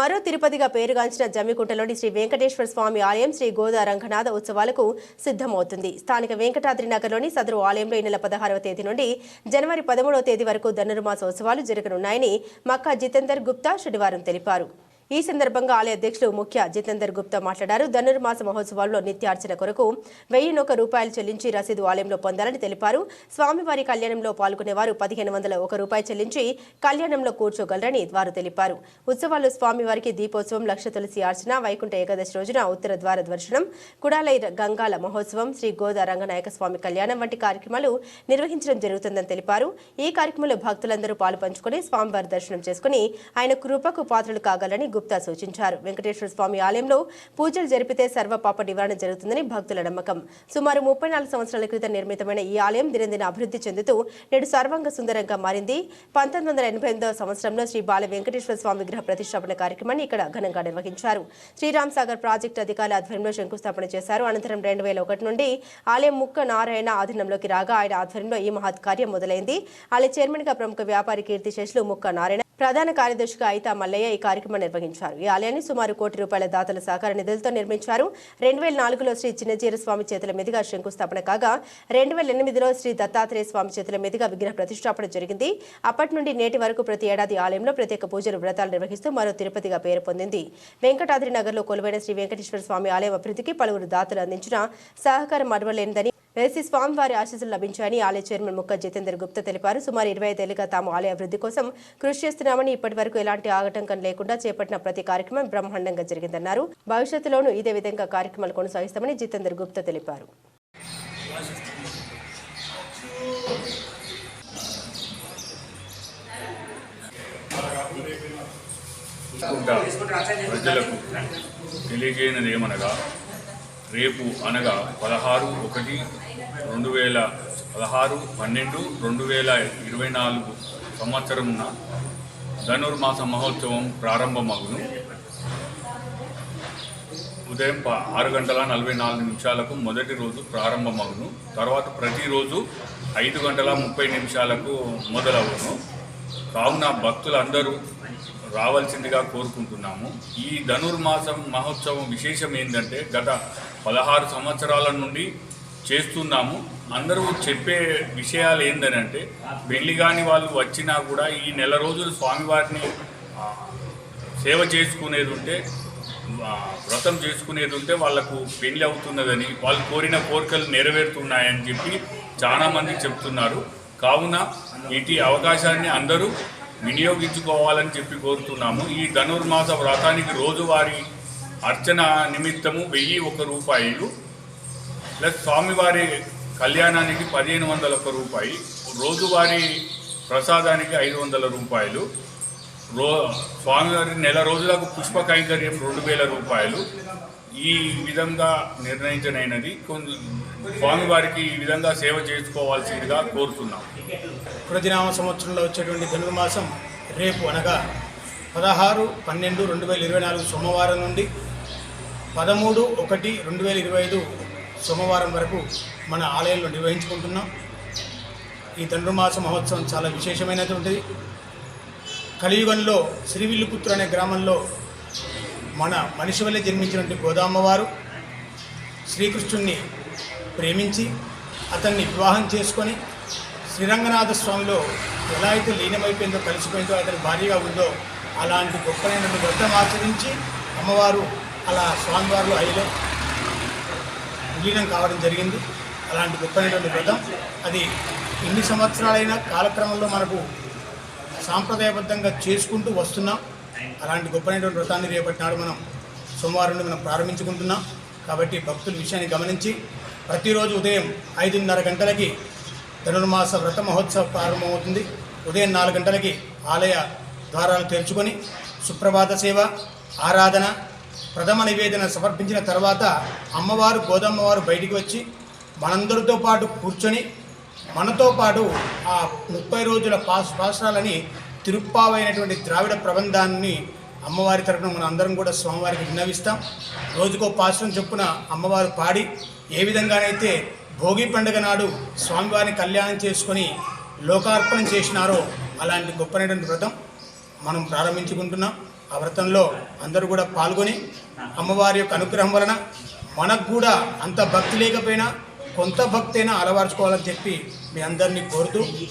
మరో తిరుపతిగా పేరుగాంచిన జమ్మికుంటలోని శ్రీ వెంకటేశ్వర స్వామి ఆలయం శ్రీ గోదా రంగనాథ ఉత్సవాలకు సిద్ధమవుతుంది. స్థానిక వెంకటాద్రి నగర్లోని సదరు ఆలయంలో ఈ నెల పదహారవ తేదీ నుండి జనవరి పదమూడవ తేదీ వరకు ధనుర్మాస ఉత్సవాలు జరగనున్నాయని మక్కా జితేందర్ గుప్తా శనివారం తెలిపారు. ఈ సందర్భంగా ఆలయ అధ్యక్షులు ముఖ్య జితేందర్ గుప్తా మాట్లాడారు. ధనుర్మాస మహోత్సవాల్లో నిత్యార్చన కొరకు వెయ్యినొక రూపాయలు చెల్లించి రసీదు ఆలయంలో పొందాలని తెలిపారు. స్వామివారి కళ్యాణంలో పాల్గొనేవారు పదిహేను వందల ఒక రూపాయి చెల్లించి కళ్యాణంలో కూర్చోగలరని వారు తెలిపారు. ఉత్సవాల్లో స్వామివారికి దీపోత్సవం లక్ష తులసి ఆర్చన వైకుంఠ ఏకాదశి రోజున ఉత్తర ద్వార దర్శనం కుడాలై గంగాల మహోత్సవం శ్రీ గోదా రంగనాయక స్వామి కళ్యాణం వంటి కార్యక్రమాలు నిర్వహించడం జరుగుతుందని తెలిపారు. ఈ కార్యక్రమంలో భక్తులందరూ పాలు పంచుకుని స్వామివారి దర్శనం చేసుకుని ఆయన కృపకు పాత్రలు కాగలని గుప్తా సూచించారు. వెంకటేశ్వర స్వామి ఆలయంలో పూజలు జరిపితే సర్వ పాప నివారణ జరుగుతుందని భక్తుల నమ్మకం. సుమారు ముప్పై నాలుగు సంవత్సరాల క్రితం నిర్మితమైన ఈ ఆలయం దినదిన అభివృద్ధి చెందుతూ నేడు సర్వాంగ సుందరంగా మారింది. పంతొమ్మిది వందల ఎనభై ఎనిమిదవ సంవత్సరంలో శ్రీ బాల వెంకటేశ్వర స్వామి విగ్రహ ప్రతిష్టాపన కార్యక్రమాన్ని ఇక్కడ ఘనంగా నిర్వహించారు. శ్రీరామ్ సాగర్ ప్రాజెక్టు అధికారుల ఆధ్వర్యంలో శంకుస్థాపన చేశారు. అనంతరం రెండు వేల ఒకటి నుండి ఆలయం ముక్క నారాయణ ఆధీనంలోకి రాగా ఆయన ఆధ్వర్యంలో ఈ మహత్ కార్యం మొదలైంది. ఆలయ చైర్మన్గా ప్రముఖ వ్యాపారి కీర్తిశేషులు ముక్క నారాయణ ప్రధాన కార్యదర్శిగా అయితా మల్లయ్య ఈ కార్యక్రమం నిర్వహించారు. ఈ ఆలయాన్ని సుమారు కోటి రూపాయల దాతల సహకార నిధులతో నిర్మించారు. రెండు వేల నాలుగులో శ్రీ చిన్నజీర స్వామి చేతుల మీదుగా శంకుస్థాపన కాగా రెండు వేల ఎనిమిదిలో శ్రీ దత్తాత్రేయ స్వామి చేతుల మీదుగా విగ్రహ ప్రతిష్టాపన జరిగింది. అప్పటి నుండి నేటి వరకు ప్రతి ఏడాది ఆలయంలో ప్రత్యేక పూజలు వ్రతాలు నిర్వహిస్తూ మరో తిరుపతిగా పేరు పొందింది. వెంకటాద్రి నగర్లో కొలువైన శ్రీ వెంకటేశ్వర స్వామి ఆలయం అభివృద్ధికి పలువురు దాతలు అందించిన సహకారం మరవలేనిదని వేసి స్వామివారి ఆశీస్సులు లభించాయని ఆలయ చైర్మన్ ముక్క జితేందర్ గుప్తా తెలిపారు. సుమారు ఇరవై ఐదేళ్ళుగా తాము ఆలయ అభివృద్ధి కోసం కృషి చేస్తున్నామని ఇప్పటి వరకు ఎలాంటి ఆటంకం లేకుండా చేపట్టిన ప్రతి కార్యక్రమం బ్రహ్మాండంగా జరిగిందన్నారు. భవిష్యత్తులోనూ ఇదే విధంగా కార్యక్రమాలు కొనసాగిస్తామని జితేందర్ గుప్తా తెలిపారు. ప్రజలకు తెలియజేయనదేమనగా రేపు అనగా పదహారు ఒకటి రెండు వేల పదహారు పన్నెండు రెండు వేల ఇరవై నాలుగు సంవత్సరంన ధనుర్మాస మహోత్సవం ప్రారంభమగును. ఉదయం ఆరు గంటల నలభై నాలుగు నిమిషాలకు మొదటి రోజు ప్రారంభమగును. తర్వాత ప్రతిరోజు ఐదు గంటల ముప్పై నిమిషాలకు మొదలవును కావున భక్తులందరూ రావాల్సిందిగా కోరుకుంటున్నాము. ఈ ధనుర్మాసం మహోత్సవం విశేషం ఏంటంటే గత పదహారు సంవత్సరాల నుండి చేస్తున్నాము. అందరూ చెప్పే విషయాలు ఏంటంటే పెళ్ళి కాని వాళ్ళు వచ్చినా కూడా ఈ నెల రోజులు స్వామివారిని సేవ చేసుకునేది ఉంటే వ్రతం చేసుకునేది ఉంటే వాళ్ళకు పెళ్ళి అవుతున్నదని వాళ్ళు కోరిన కోరికలు నెరవేరుతున్నాయని చెప్పి చాలామంది చెప్తున్నారు. కావున ఇటు అవకాశాన్ని అందరూ వినియోగించుకోవాలని చెప్పి కోరుతున్నాము. ఈ ధనుర్మాస వ్రతానికి రోజువారీ అర్చన నిమిత్తము వెయ్యి ఒక రూపాయలు ప్లస్ స్వామివారి కళ్యాణానికి పదిహేను వందల ఒక్క రూపాయి రోజువారీ ప్రసాదానికి ఐదు వందల రూపాయలు రో స్వామివారి నెల రోజులకు పుష్ప కైంకర్యం రెండు వేల రూపాయలు. ఈ విధంగా నిర్ణయించనైనది. కొన్ని స్వామివారికి ఈ విధంగా సేవ చేసుకోవాల్సిందిగా కోరుతున్నాం. కృతినామ సంవత్సరంలో వచ్చేటువంటి ధనుర్మాసం రేపు అనగా పదహారు పన్నెండు రెండు వేల ఇరవై నాలుగు సోమవారం నుండి పదమూడు ఒకటి రెండు వేల ఇరవై ఐదు సోమవారం వరకు మన ఆలయంలో నిర్వహించుకుంటున్నాం. ఈ ధనుర్మాస మహోత్సవం చాలా విశేషమైనటువంటిది కలియుగంలో శ్రీవిల్లుపుత్రు అనే గ్రామంలో మన మనిషి వల్లే జన్మించినటువంటి గోదామ్మవారు శ్రీకృష్ణుణ్ణి ప్రేమించి అతన్ని వివాహం చేసుకొని శ్రీరంగనాథ స్వామిలో ఎలా అయితే లీనమైపోయిందో కలిసిపోయిందో అతని భార్యగా ఉందో అలాంటి గొప్పనైనటువంటి వ్రతం ఆచరించి అమ్మవారు అలా స్వామివారిలో అయిలో విలీనం కావడం జరిగింది. అలాంటి గొప్పైనటువంటి వ్రతం. అది ఎన్ని సంవత్సరాలైన కాలక్రమంలో మనకు సాంప్రదాయబద్ధంగా చేసుకుంటూ వస్తున్నాం. అలాంటి గొప్పైనటువంటి వ్రతాన్ని రేపటి నాడు మనం సోమవారం నుండి మనం ప్రారంభించుకుంటున్నాం. కాబట్టి భక్తుల విషయాన్ని గమనించి ప్రతిరోజు ఉదయం ఐదున్నర గంటలకి ధనుర్మాస వ్రత మహోత్సవం ప్రారంభమవుతుంది. ఉదయం నాలుగు గంటలకి ఆలయ ద్వారాలు తెరుచుకొని సుప్రభాత సేవ ఆరాధన ప్రథమ నివేదన సమర్పించిన తర్వాత అమ్మవారు గోదమ్మవారు బయటికి వచ్చి మనందరితో పాటు కూర్చొని మనతో పాటు ఆ ముప్పై రోజుల పాస్ పాసరాలని తిరుప్పావైనటువంటి ద్రావిడ ప్రబంధాన్ని అమ్మవారి తరపున మనం అందరం కూడా స్వామివారికి విన్నవిస్తాం. రోజుకో పాశ్రం చొప్పున అమ్మవారు పాడి ఏ విధంగానైతే భోగి పండుగ నాడు స్వామివారిని కళ్యాణం చేసుకొని లోకార్పణం చేసినారో అలాంటి గొప్పనటువంటి వ్రతం మనం ప్రారంభించుకుంటున్నాం. ఆ వ్రతంలో అందరూ కూడా పాల్గొని అమ్మవారి యొక్క అనుగ్రహం వలన మనకు కూడా అంత భక్తి లేకపోయినా కొంత భక్తి అయినా అలవర్చుకోవాలని చెప్పి మీ అందరినీ కోరుతూ